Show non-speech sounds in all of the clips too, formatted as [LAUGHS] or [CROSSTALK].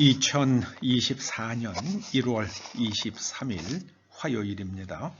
2024년 1월 23일 화요일입니다.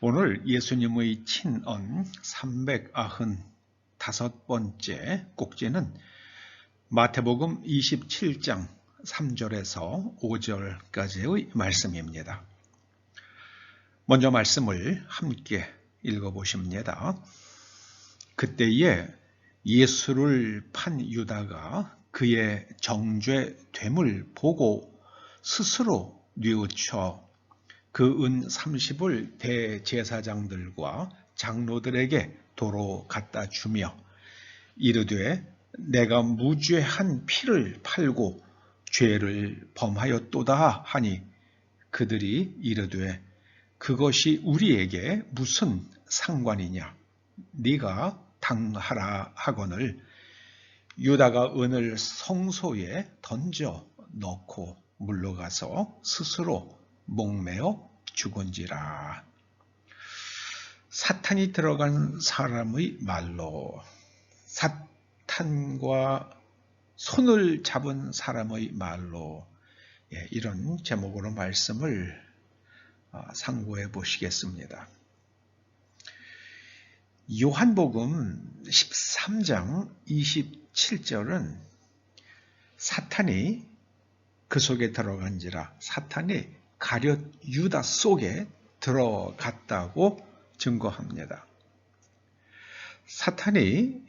오늘 예수님의 친언 395번째 꼭지는 마태복음 27장 3절에서 5절까지의 말씀입니다. 먼저 말씀을 함께 읽어보십니다. 그때에 예수를 판 유다가 그의 정죄 됨을 보고 스스로 뉘우쳐 그 은 30을 대제사장들과 장로들에게 도로 갖다 주며 이르되 내가 무죄한 피를 팔고 죄를 범하였도다 하니 그들이 이르되 그것이 우리에게 무슨 상관이냐? 네가 당하라 하거늘 유다가 은을 성소에 던져 넣고 물러가서 스스로 목매어 죽은지라. 사탄이 들어간 사람의 말로 사탄과 손을 잡은 사람의 말로 예, 이런 제목으로 말씀을 상고해 보시겠습니다. 요한복음 13장 27절은 사탄이 그 속에 들어간지라 사탄이 가룟 유다 속에 들어갔다고 증거합니다. 사탄이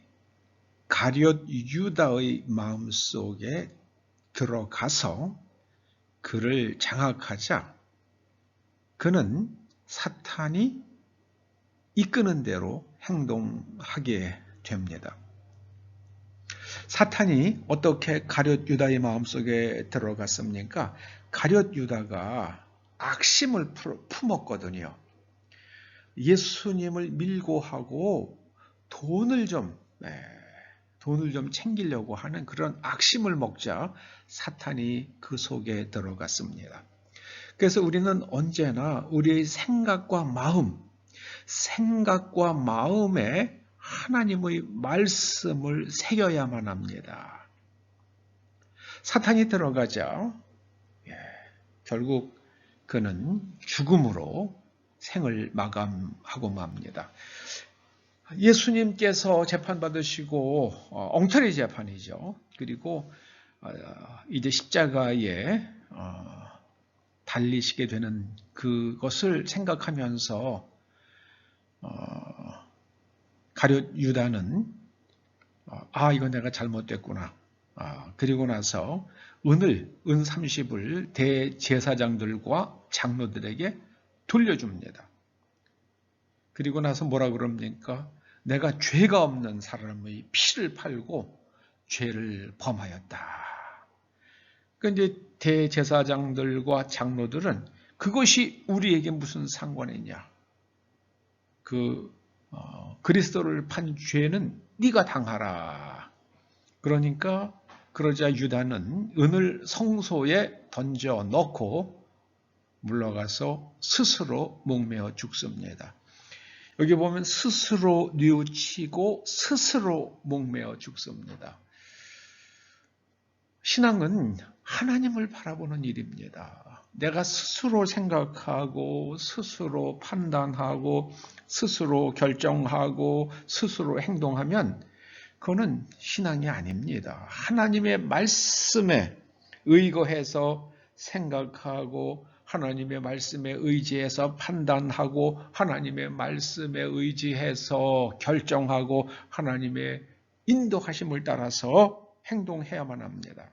가룟 유다의 마음 속에 들어가서 그를 장악하자 그는 사탄이 이끄는 대로 행동하게 됩니다. 사탄이 어떻게 가룟 유다의 마음속에 들어갔습니까? 가룟 유다가 악심을 품었거든요. 예수님을 밀고 하고 돈을 좀 네, 돈을 좀 챙기려고 하는 그런 악심을 먹자 사탄이 그 속에 들어갔습니다. 그래서 우리는 언제나 우리의 생각과 마음 생각과 마음에 하나님의 말씀을 새겨야만 합니다. 사탄이 들어가자 예, 결국 그는 죽음으로 생을 마감하고 맙니다. 예수님께서 재판받으시고 어, 엉터리 재판이죠. 그리고 어, 이제 십자가에 어, 달리시게 되는 그것을 생각하면서 어, 가룟 유다는 어, 아 이거 내가 잘못됐구나. 아, 그리고 나서 은을 은 30을 대제사장들과 장로들에게 돌려줍니다. 그리고 나서 뭐라 그럽니까? 내가 죄가 없는 사람의 피를 팔고 죄를 범하였다. 그런데 대제사장들과 장로들은 그것이 우리에게 무슨 상관이냐? 그 어, 그리스도를 판 죄는 네가 당하라. 그러니까 그러자 유다는 은을 성소에 던져 넣고 물러가서 스스로 목매어 죽습니다. 여기 보면 스스로 뉘우치고 스스로 목매어 죽습니다. 신앙은 하나님을 바라보는 일입니다. 내가 스스로 생각하고 스스로 판단하고 스스로 결정하고 스스로 행동하면 그거는 신앙이 아닙니다. 하나님의 말씀에 의거해서 생각하고 하나님의 말씀에 의지해서 판단하고 하나님의 말씀에 의지해서 결정하고 하나님의 인도하심을 따라서 행동해야만 합니다.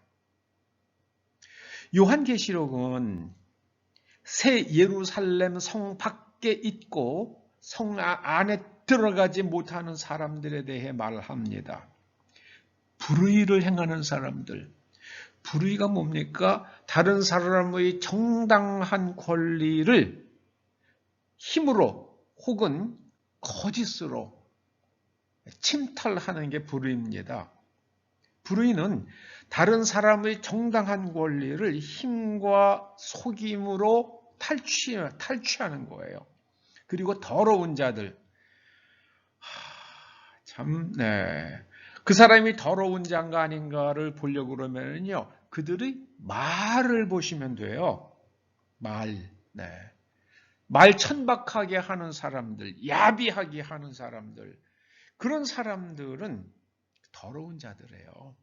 요한계시록은 새 예루살렘 성 밖에 있고 성 안에 들어가지 못하는 사람들에 대해 말합니다. 불의를 행하는 사람들. 불의가 뭡니까? 다른 사람의 정당한 권리를 힘으로 혹은 거짓으로 침탈하는 게 불의입니다. 불의는 다른 사람의 정당한 권리를 힘과 속임으로 탈취, 탈취하는 거예요. 그리고 더러운 자들. 참, 네. 그 사람이 더러운 자인가 아닌가를 보려고 그러면요. 그들의 말을 보시면 돼요. 말. 네. 말 천박하게 하는 사람들, 야비하게 하는 사람들, 그런 사람들은 더러운 자들이에요.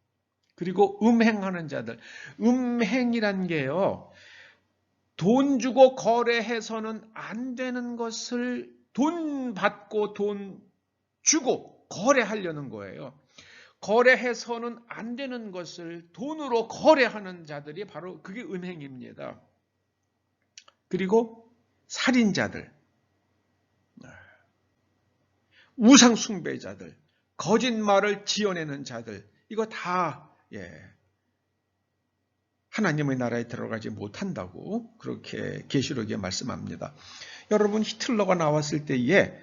그리고 음행하는 자들. 음행이란 게요. 돈 주고 거래해서는 안 되는 것을 돈 받고 돈 주고 거래하려는 거예요. 거래해서는 안 되는 것을 돈으로 거래하는 자들이 바로 그게 음행입니다. 그리고 살인자들, 우상숭배자들, 거짓말을 지어내는 자들, 이거 다, 예, 하나님의 나라에 들어가지 못한다고 그렇게 계시록에 말씀합니다. 여러분 히틀러가 나왔을 때에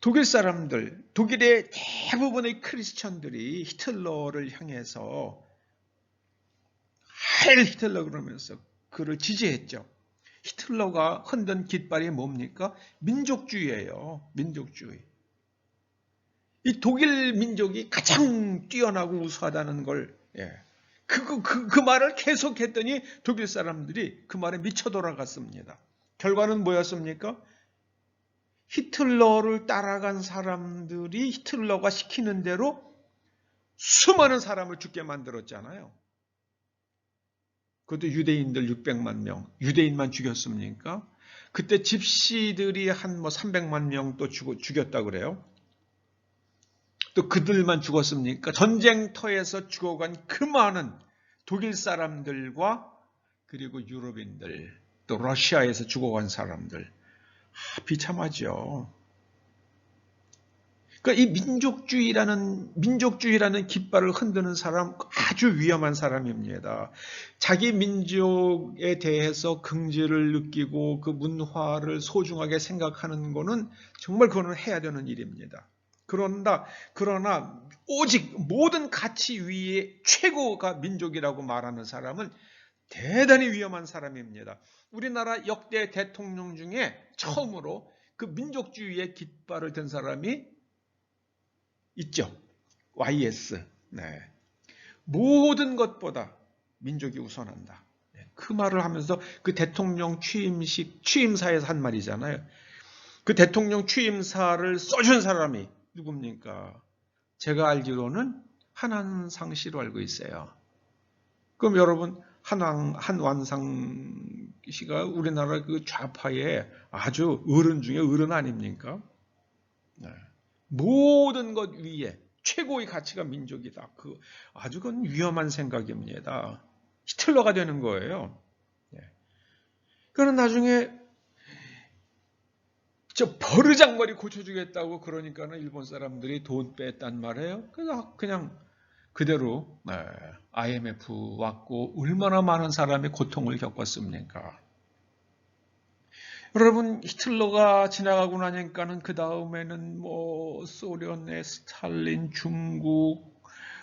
독일 사람들, 독일의 대부분의 크리스천들이 히틀러를 향해서 하일 히틀러 그러면서 그를 지지했죠. 히틀러가 흔든 깃발이 뭡니까? 민족주의예요. 민족주의. 이 독일 민족이 가장 뛰어나고 우수하다는 걸 예. 그, 그, 그 말을 계속했더니 독일 사람들이 그 말에 미쳐 돌아갔습니다. 결과는 뭐였습니까? 히틀러를 따라간 사람들이 히틀러가 시키는 대로 수많은 사람을 죽게 만들었잖아요. 그것도 유대인들 600만 명, 유대인만 죽였습니까? 그때 집시들이 한 뭐 300만 명 또 죽였다 그래요. 또 그들만 죽었습니까? 전쟁터에서 죽어간 그 많은 독일 사람들과 그리고 유럽인들, 또 러시아에서 죽어간 사람들. 아, 비참하죠. 그러니까 이 민족주의라는 민족주의라는 깃발을 흔드는 사람 아주 위험한 사람입니다. 자기 민족에 대해서 긍지를 느끼고 그 문화를 소중하게 생각하는 것은 정말 그거는 해야 되는 일입니다. 그런다 그러나 오직 모든 가치 위에 최고가 민족이라고 말하는 사람은 대단히 위험한 사람입니다. 우리나라 역대 대통령 중에 처음으로 그 민족주의의 깃발을 든 사람이 있죠. YS. 네. 모든 것보다 민족이 우선한다. 네. 그 말을 하면서 그 대통령 취임식, 취임사에서 한 말이잖아요. 그 대통령 취임사를 써준 사람이 누굽니까? 제가 알기로는 한한상 씨로 알고 있어요. 그럼 여러분, 한왕, 한완상 씨가 우리나라 그 좌파의 아주 어른 중에 어른 아닙니까? 네. 모든 것 위에 최고의 가치가 민족이다. 그 아주 그 위험한 생각입니다. 히틀러가 되는 거예요. 네. 그는 나중에 저 버르장머리 고쳐주겠다고 그러니까는 일본 사람들이 돈 뺐단 말이에요. 그래서 그냥 그대로 네, IMF 왔고 얼마나 많은 사람이 고통을 겪었습니까? 여러분 히틀러가 지나가고 나니까는 그 다음에는 뭐 소련의 스탈린, 중국,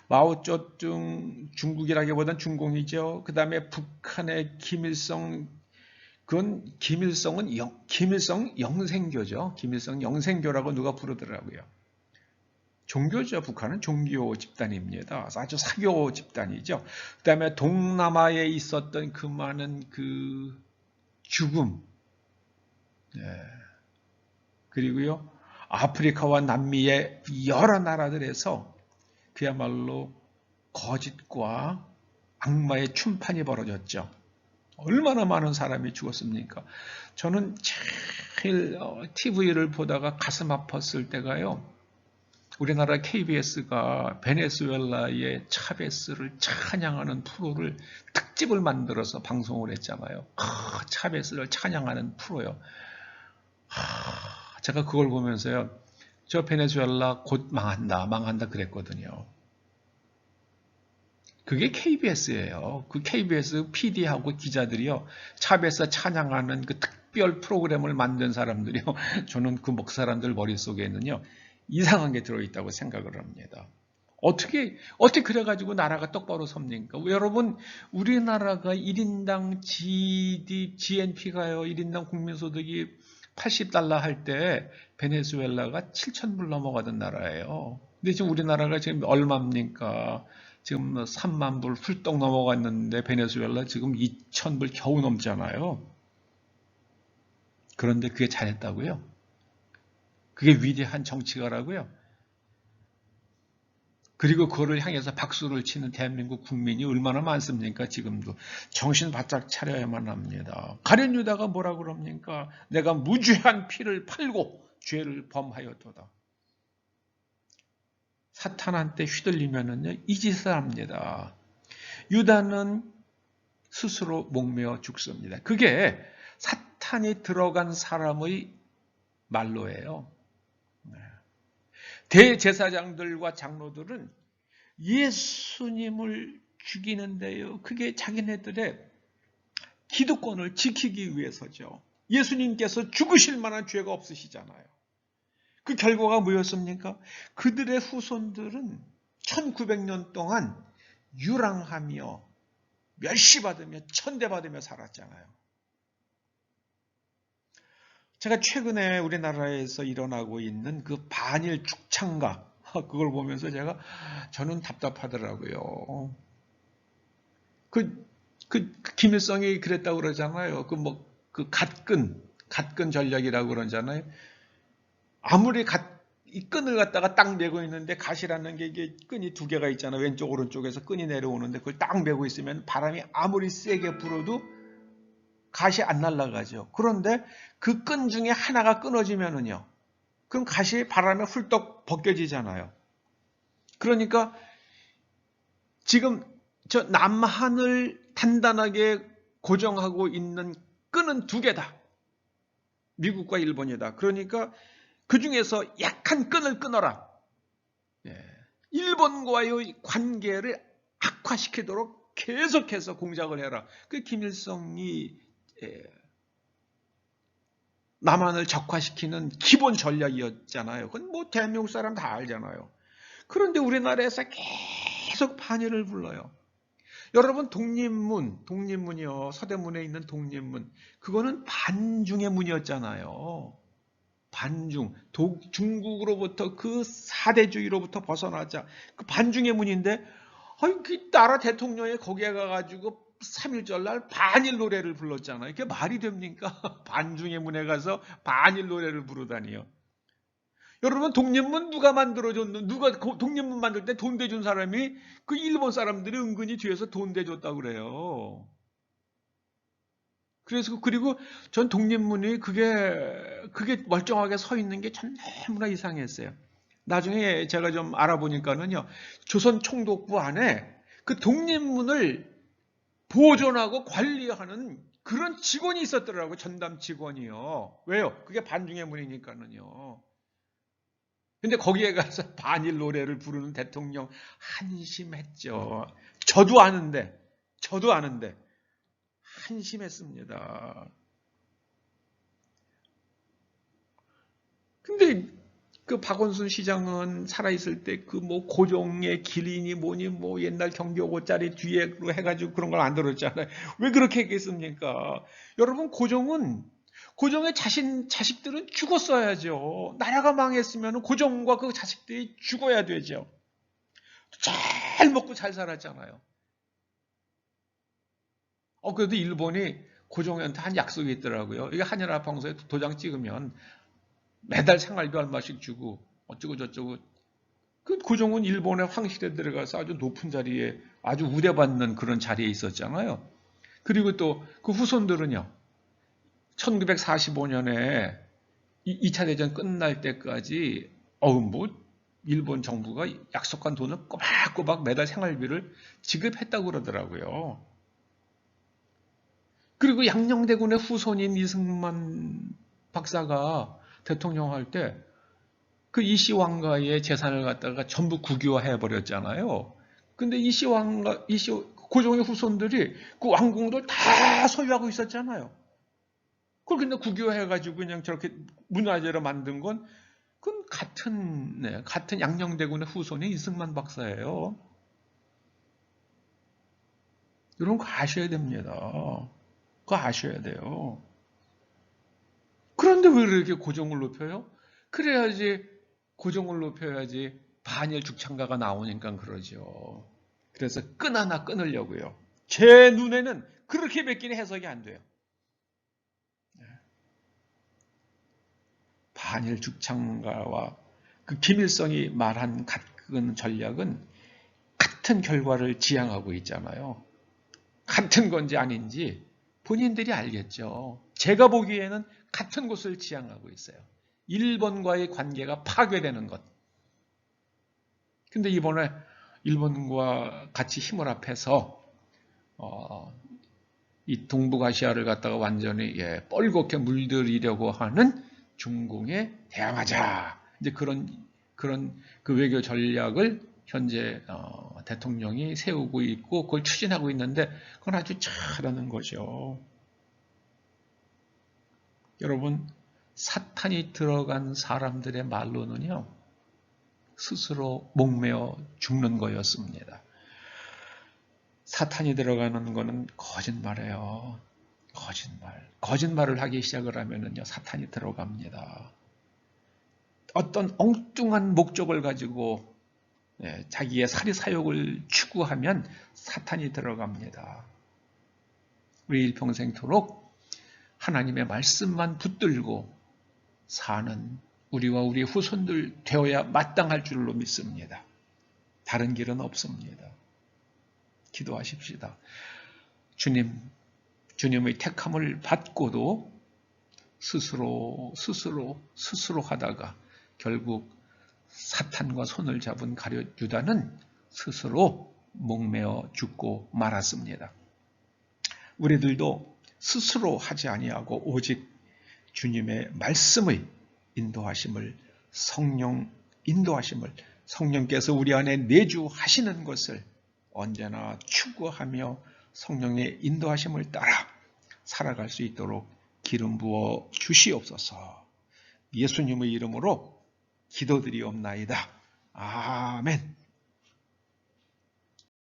마오쩌둥, 중국이라기보단 중공이죠. 그 다음에 북한의 김일성, 그건 김일성은 영, 김일성 영생교죠. 김일성 영생교라고 누가 부르더라고요. 종교죠. 북한은 종교 집단입니다. 아주 사교 집단이죠. 그 다음에 동남아에 있었던 그 많은 그 죽음, 네. 그리고요, 아프리카와 남미의 여러 나라들에서 그야말로 거짓과 악마의 춤판이 벌어졌죠. 얼마나 많은 사람이 죽었습니까? 저는 제일 TV를 어, 보다가 가슴 아팠을 때가요. 우리나라 KBS가 베네수엘라의 차베스를 찬양하는 프로를 특집을 만들어서 방송을 했잖아요. 아, 차베스를 찬양하는 프로요. 하, 제가 그걸 보면서요. 저 베네수엘라 곧 망한다, 망한다 그랬거든요. 그게 KBS예요. 그 KBS PD하고 기자들이요. 차베스 찬양하는 그 특별 프로그램을 만든 사람들이요. [LAUGHS] 저는 그 목사람들 머릿속에는요. 이상한 게 들어있다고 생각을 합니다. 어떻게, 어떻게 그래가지고 나라가 똑바로 섭니까? 여러분, 우리나라가 1인당 GD, GNP가요, 1인당 국민소득이 80달러 할 때 베네수엘라가 7천불 넘어가던 나라예요. 근데 지금 우리나라가 지금 얼마입니까? 지금 뭐 3만 불 훌떡 넘어갔는데 베네수엘라 지금 2천 불 겨우 넘잖아요. 그런데 그게 잘했다고요? 그게 위대한 정치가라고요? 그리고 그거를 향해서 박수를 치는 대한민국 국민이 얼마나 많습니까? 지금도 정신 바짝 차려야만 합니다. 가련 유다가 뭐라 그럽니까? 내가 무죄한 피를 팔고 죄를 범하였도다. 사탄한테 휘둘리면은요 이 짓을 합니다. 유다는 스스로 목매어 죽습니다. 그게 사탄이 들어간 사람의 말로예요. 대제사장들과 장로들은 예수님을 죽이는데요. 그게 자기네들의 기득권을 지키기 위해서죠. 예수님께서 죽으실 만한 죄가 없으시잖아요. 그 결과가 뭐였습니까? 그들의 후손들은 1900년 동안 유랑하며 멸시받으며 천대받으며 살았잖아요. 제가 최근에 우리나라에서 일어나고 있는 그 반일 축창각 [LAUGHS] 그걸 보면서 제가 저는 답답하더라고요. 그, 그 김일성이 그랬다고 그러잖아요. 그 뭐 그 갓근 갓근 전략이라고 그러잖아요. 아무리 갓, 이 끈을 갖다가 딱 메고 있는데 갓이라는 게 이게 끈이 두 개가 있잖아요. 왼쪽 오른쪽에서 끈이 내려오는데 그걸 딱 메고 있으면 바람이 아무리 세게 불어도 갓이 안 날아가죠. 그런데 그 끈 중에 하나가 끊어지면은요. 그럼 갓이 바람에 훌떡 벗겨지잖아요. 그러니까 지금 저 남한을 단단하게 고정하고 있는 끈은 두 개다. 미국과 일본이다. 그러니까 그 중에서 약한 끈을 끊어라. 예. 일본과의 관계를 악화시키도록 계속해서 공작을 해라. 그 김일성이 예, 남한을 적화시키는 기본 전략이었잖아요. 그건 뭐 대한민국 사람 다 알잖아요. 그런데 우리나라에서 계속 반열을 불러요. 여러분 독립문, 독립문이요. 서대문에 있는 독립문. 그거는 반중의 문이었잖아요. 반중, 도, 중국으로부터 그 사대주의로부터 벗어나자. 그 반중의 문인데, 아유, 그 나라 대통령이 거기에 가가지고 3일절 날 반일 노래를 불렀잖아요. 그게 말이 됩니까? [LAUGHS] 반중의 문에 가서 반일 노래를 부르다니요. 여러분 독립문 누가 만들어줬는 누가 독립문 만들 때 돈 대준 사람이 그 일본 사람들이 은근히 뒤에서 돈 대줬다고 그래요. 그래서 그리고 전 독립문이 그게 그게 멀쩡하게 서 있는 게 참 너무나 이상했어요. 나중에 제가 좀 알아보니까는요. 조선 총독부 안에 그 독립문을 보존하고 관리하는 그런 직원이 있었더라고요. 전담 직원이요. 왜요? 그게 반중의 문이니까는요. 근데 거기에 가서 [LAUGHS] 반일 노래를 부르는 대통령 한심했죠. 저도 아는데, 저도 아는데, 한심했습니다. 근데 그 박원순 시장은 살아있을 때 그 뭐 고종의 기린이 뭐니 뭐 옛날 경교고짜리 뒤에로 해가지고 그런 걸안 들었잖아요. 왜 그렇게 했겠습니까? 여러분 고종은 고종의 자신 자식들은 죽었어야죠. 나라가 망했으면 고종과 그 자식들이 죽어야 되죠. 잘 먹고 잘 살았잖아요. 어 그래도 일본이 고종한테 한 약속이 있더라고요. 이게 한일합방서에 도장 찍으면 매달 생활비 얼마씩 주고 어쩌고 저쩌고 그 고종은 일본의 황실에 들어가서 아주 높은 자리에 아주 우대받는 그런 자리에 있었잖아요. 그리고 또 그 후손들은요. 1945년에 2차 대전 끝날 때까지 어우 뭐 일본 정부가 약속한 돈을 꼬박꼬박 매달 생활비를 지급했다고 그러더라고요. 그리고 양녕대군의 후손인 이승만 박사가 대통령 할 때 그 이시 왕가의 재산을 갖다가 전부 국유화해 버렸잖아요. 근데 이시 왕가 이시 고종의 후손들이 그 왕궁들 다 소유하고 있었잖아요. 그걸 근데 국유화해 가지고 그냥 저렇게 문화재로 만든 건 그건 같은 네, 같은 양녕대군의 후손인 이승만 박사예요. 이런 거 아셔야 됩니다. 그거 아셔야 돼요. 그런데 왜 이렇게 고정을 높여요? 그래야지 고정을 높여야지 반일 죽창가가 나오니까 그러죠. 그래서 끈 하나 끊으려고요. 제 눈에는 그렇게 뵙기는 해석이 안 돼요. 네. 반일 죽창가와 그 김일성이 말한 같은 전략은 같은 결과를 지향하고 있잖아요. 같은 건지 아닌지 본인들이 알겠죠. 제가 보기에는 같은 곳을 지향하고 있어요. 일본과의 관계가 파괴되는 것. 근데 이번에 일본과 같이 힘을 합해서 어, 이 동북아시아를 갖다가 완전히 예, 뻘겋게 물들이려고 하는 중공에 대항하자. 이제 그런 그런 그 외교 전략을 현재 어, 대통령이 세우고 있고 그걸 추진하고 있는데 그건 아주 잘하는 거죠. 여러분 사탄이 들어간 사람들의 말로는요 스스로 목매어 죽는 거였습니다. 사탄이 들어가는 거는 거짓말이에요. 거짓말. 거짓말을 하기 시작을 하면은요 사탄이 들어갑니다. 어떤 엉뚱한 목적을 가지고 예, 자기의 사리 사욕을 추구하면 사탄이 들어갑니다. 우리 일평생토록 하나님의 말씀만 붙들고 사는 우리와 우리 후손들 되어야 마땅할 줄로 믿습니다. 다른 길은 없습니다. 기도하십시다. 주님, 주님의 택함을 받고도 스스로, 스스로, 스스로 하다가 결국 사탄과 손을 잡은 가룟 유다는 스스로 목매어 죽고 말았습니다. 우리들도 스스로 하지 아니하고 오직 주님의 말씀의 인도하심을 성령 인도하심을 성령께서 우리 안에 내주하시는 것을 언제나 추구하며 성령의 인도하심을 따라 살아갈 수 있도록 기름 부어 주시옵소서. 예수님의 이름으로 기도드리옵나이다. 아멘.